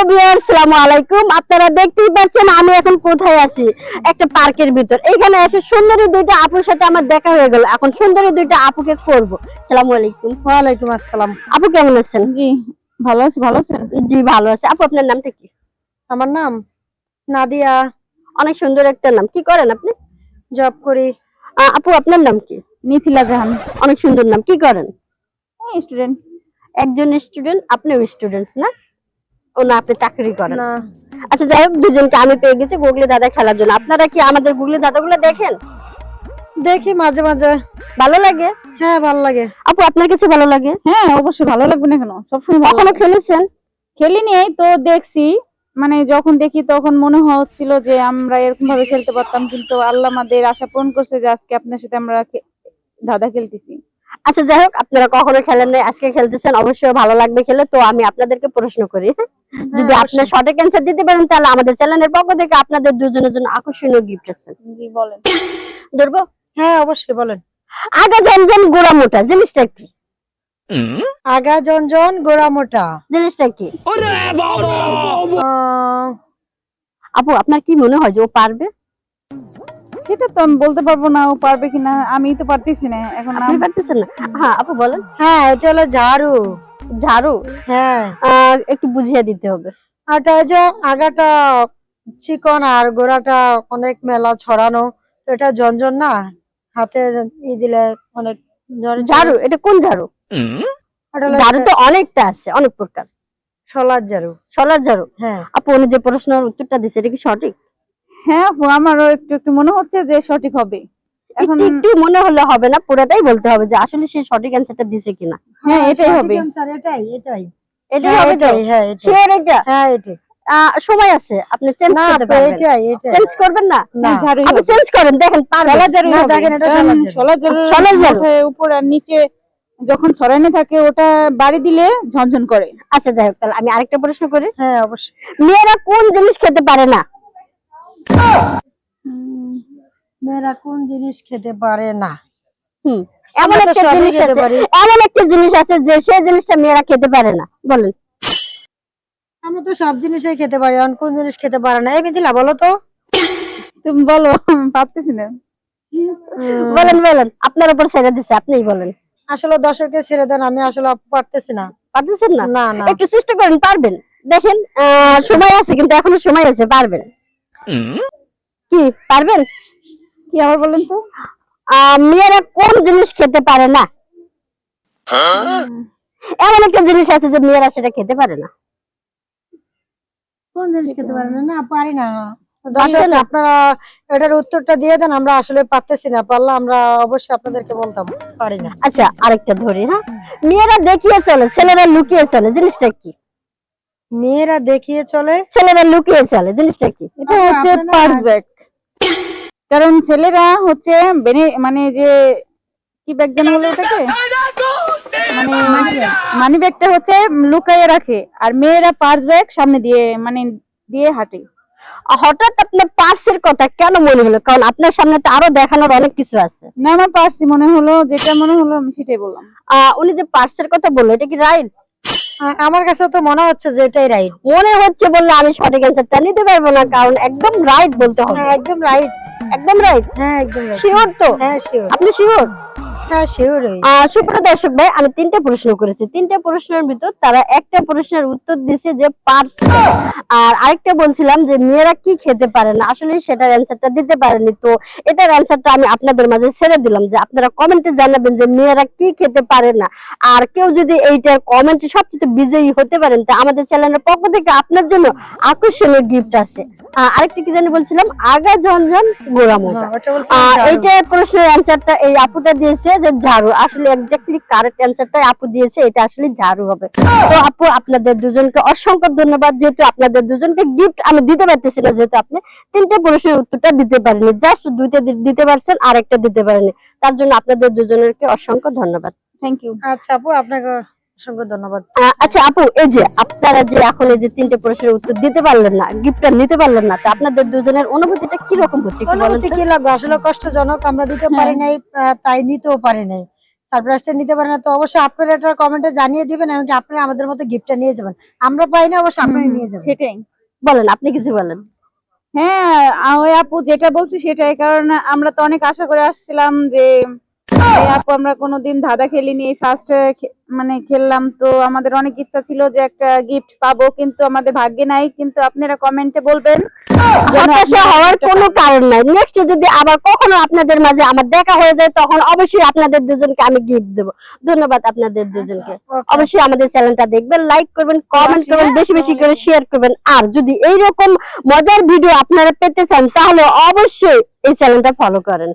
আসসালামু আলাইকুম। আপনারা দেখতেই পাচ্ছেন আমি এখন কোথায় আছি? একটা পার্কের ভিতর। এখানে এসে সুন্দরী দুইটা আপুর সাথে আমার দেখা হয়ে গেল। এখন সুন্দরী দুইটা আপুকে করব। আসসালামু আলাইকুম। ওয়ালাইকুম আসসালাম। আপু কেমন আছেন? জি ভালো আছি ভালো আছেন? জি ভালো আছে। আপু আপনার নামটা কি? আমার নাম নাদিয়া। অনেক সুন্দর একটা নাম। কি করেন আপনি? জব করি। আপু আপনার নাম কি? মিথিলা জাহান। অনেক সুন্দর নাম। কি করেন? স্টুডেন্ট। একজন স্টুডেন্ট আপনিও স্টুডেন্ট না? ও না আপনি চাকরি করেন। না। আচ্ছা যাই হোক দুজনকে আমি পেয়ে গেছি গুগলি দাদা খেলার জন্য। আপনারা কি আমাদের গুগলি দাদাগুলো দেখেন? দেখি মাঝে মাঝে। ভালো লাগে? হ্যাঁ ভালো লাগে। আপু আপনার কাছে ভালো লাগে? হ্যাঁ অবশ্যই ভালো লাগবে না কেন? সবসময় কখনো খেলেছেন? খেলিনি এই তো দেখছি। মানে যখন দেখি তখন মনে হচ্ছিল যে আমরা এরকম ভাবে খেলতে পারতাম। কিন্তু আল্লাহ আমাদের আশা পূরণ করছে যে আজকে আপনার সাথে আমরা দাদা খেলতেছি। আচ্ছা যাই হোক আপনারা কখনো খেলেন নাই আজকে খেলতেছেন অবশ্যই ভালো লাগবে খেলে। তো আমি আপনাদেরকে প্রশ্ন করি হ্যাঁ? যদি আপনার সঠিক অ্যান্সার দিতে পারেন তাহলে আমাদের চ্যানেলের পক্ষ থেকে আপনাদের দুজনের জন্য আকর্ষণীয় গিফট আছে। জি বলেন। ধরবো? হ্যাঁ অবশ্যই বলেন। আগা জমজম গোড়া মোটা জিনিসটা কি? আগা জনজন গোড়া মোটা। জিনিসটা কি? আপু আপনার কি মনে হয় যে ও পারবে? সেটা তো আমি বলতে পারব না ও পারবে কিনা আমি তো পারতেছি না এখন আপনি পারতেছেন না? হ্যাঁ আপু বলেন। হ্যাঁ এটা হলো ঝাড়ু। ঝাড়ু? হ্যাঁ। একটু বুঝিয়ে দিতে হবে। এটা ওই যে আগাটা চিকন আর গোড়াটা অনেক মেলা ছড়ানো এটা জনজন না? হাতে ই দিলে অনেক ঝাড়ু এটা কোন ঝাড়ু? ঝাড়ু তো অনেকটা আছে অনেক প্রকার। শলার ঝাড়ু। সলার ঝাড়ু? হ্যাঁ। আপু উনি যে প্রশ্নের উত্তরটা দিছে এটা কি সঠিক? হ্যাঁ আপু, আমারও একটু একটু মনে হচ্ছে যে সঠিক হবে। এখন একটু মনে হলে হবে না পুরোটাই বলতে হবে যে আসলে সে সঠিক অ্যান্সারটা দিছে কিনা। হ্যাঁ এটাই হবে। এটাই এটাই। এটাই হ্যাঁ, হবে তো? হ্যাঁ এটা? হ্যাঁ এটাই। সময় আছে আপনি চেঞ্জ করতে পারবেন। এটাই এটাই। চেঞ্জ করবেন না? না আপনি চেঞ্জ করেন দেখেন পারবেন। উপর আর নিচে যখন ছড়ানো থাকে ওটা বাড়ি দিলে ঝনঝন করে। আচ্ছা যাই হোক তাহলে আমি আরেকটা প্রশ্ন করি। হ্যাঁ অবশ্যই। মেয়েরা কোন জিনিস খেতে পারে না? মেয়েরা কোন জিনিস খেতে পারে না? এমন একটা জিনিস আছে এমন একটা জিনিস আছে যে সেই জিনিসটা মেয়েরা খেতে পারে না বলেন। আমরা তো সব জিনিসই খেতে পারি এখন কোন জিনিস খেতে পারে না? এই মিথিলা বলো তো। তুমি বলো পারতেছি না। বলেন বলেন আপনার উপর ছেড়ে দিছে আপনিই বলেন। আসলে দর্শককে ছেড়ে দেন আমি আসলে পারতেছি না। পারতেছেন না? না না। একটু চেষ্টা করেন পারবেন। দেখেন সময় আছে কিন্তু এখনও সময় আছে পারবেন। কি পারবেন? কি আবার বলেন তো? মেয়েরা কোন জিনিস খেতে পারে না? এমন একটা জিনিস আছে যে মেয়েরা সেটা খেতে পারে না। কোন জিনিস খেতে পারে না? না পারি না। দর্শক আপনারা এটার উত্তরটা দিয়ে দেন আমরা আসলে পারতেছি না। পারলে আমরা অবশ্যই আপনাদেরকে বলতাম পারি না। আচ্ছা আরেকটা ধরি হ্যাঁ? মেয়েরা দেখিয়ে চলে ছেলেরা লুকিয়ে চলে জিনিসটা কি? মেয়েরা দেখিয়ে চলে। ছেলেরা লুকিয়ে চলে জিনিসটা কি? এটা আচ্ছা, হচ্ছে পার্স ব্যাগ কারণ ছেলেরা হচ্ছে মানে যে কি ব্যাগ যেন বলে ওটাকে মানে মানি ব্যাগটা হচ্ছে লুকাইয়ে রাখে আর মেয়েরা পার্স ব্যাগ সামনে দিয়ে মানে দিয়ে হাঁটে। হঠাৎ আপনার পার্সের কথা কেন মনে হলো? কারণ আপনার সামনে তো আরও দেখানোর অনেক কিছু আছে। না আমার পার্সি মনে হলো যেটা মনে হলো আমি সেটাই বললাম। আহ, উনি যে পার্সের কথা বলল এটা কি রাইট আমার কাছে তো মনে হচ্ছে যে এটাই রাইট মনে হচ্ছে বললে আমি সঠিক অ্যান্সারটা নিতে পারব না কারণ একদম রাইট বলতে হবে। হ্যাঁ একদম রাইট একদম রাইট হ্যাঁ একদম রাইট শিওর তো? হ্যাঁ শিওর আপনি শিওর হ্যাঁ সুপ্রিয় দর্শক ভাই আমি তিনটে প্রশ্ন করেছি। তিনটে প্রশ্নের ভিতর তারা একটা প্রশ্নের উত্তর দিছে যে পার্স। আর আরেকটা বলছিলাম যে মেয়েরা কি খেতে পারে না? আসলে সেটার অ্যান্সারটা দিতে পারেনি। তো এটার অ্যান্সারটা আমি আপনাদের মাঝে ছেড়ে দিলাম যে আপনারা কমেন্টে জানাবেন যে মেয়েরা কি খেতে পারে না। আর কেউ যদি এইটার কমেন্টে সবচেয়ে বিজয়ী হতে পারেন তা আমাদের চ্যানেলের পক্ষ থেকে আপনার জন্য আকর্ষণীয় গিফট আছে। আরেকটা কি জানি বলছিলাম? আগা ঝনঝন গোড়া মোটা। এইটা প্রশ্নের অ্যান্সারটা এই আপুটা দিয়েছে যে ঝাড়ু আসলে এক্স্যাক্টলি কারেক্ট অ্যান্সারটাই আপু দিয়েছে এটা আসলে ঝাড়ু হবে। তো আপু আপনাদের দুজনকে অসংখ্য ধন্যবাদ যেহেতু আপনাদের দুজনকে গিফট আমি দিতে পারতেছি না যেহেতু আপনি তিনটে প্রশ্নের উত্তরটা দিতে পারেনি জাস্ট দুইটা দিতে পারছেন আর একটা দিতে পারেনি তার জন্য আপনাদের দুজনেরকে অসংখ্য ধন্যবাদ। থ্যাংক ইউ আচ্ছা আপু আপনাকে অসংখ্য ধন্যবাদ। আচ্ছা আপু এই যে আপনারা যে এখন এই যে তিনটে প্রশ্নের উত্তর দিতে পারলেন না গিফটটা নিতে পারলেন না তো আপনাদের দুজনের অনুভূতিটা কি রকম হচ্ছে অনুভূতি কি লাগবে? আসলে কষ্টজনক আমরা দিতে হ্যাঁ। পারি নাই তাই নিতেও পারি নাই। সারপ্রাইজটা নিতে পারে না তো অবশ্যই আপনারা এটা কমেন্টে জানিয়ে দিবেন এমনকি আপনারা আমাদের মতো গিফটটা নিয়ে যাবেন। আমরা পাই না অবশ্যই আপনারা নিয়ে যাবেন। সেটাই। বলেন আপনি কিছু বলেন। হ্যাঁ আপু যেটা বলছি সেটাই কারণ আমরা তো অনেক আশা করে আসছিলাম যে আপু আমরা কোনোদিন ধাঁধা খেলিনি। ফার্স্ট মানে খেললাম তো আমাদের অনেক ইচ্ছা ছিল যে একটা গিফট পাবো কিন্তু আমাদের ভাগ্যে নাই। কিন্তু আপনারা কমেন্টে বলবেন হতাশা হওয়ার কোনো কারণ নাই। নেক্সট যদি আবার কখনো আপনাদের মাঝে আমার দেখা হয়ে যায় তখন অবশ্যই আপনাদের দুজনকে আমি গিফট দেবো। ধন্যবাদ আপনাদের দুজনকে। অবশ্যই আমাদের চ্যানেলটা দেখবেন লাইক করবেন কমেন্ট করবেন বেশি বেশি করে শেয়ার করবেন। আর যদি এইরকম মজার ভিডিও আপনারা পেতে চান তাহলে অবশ্যই এই চ্যানেলটা ফলো করেন।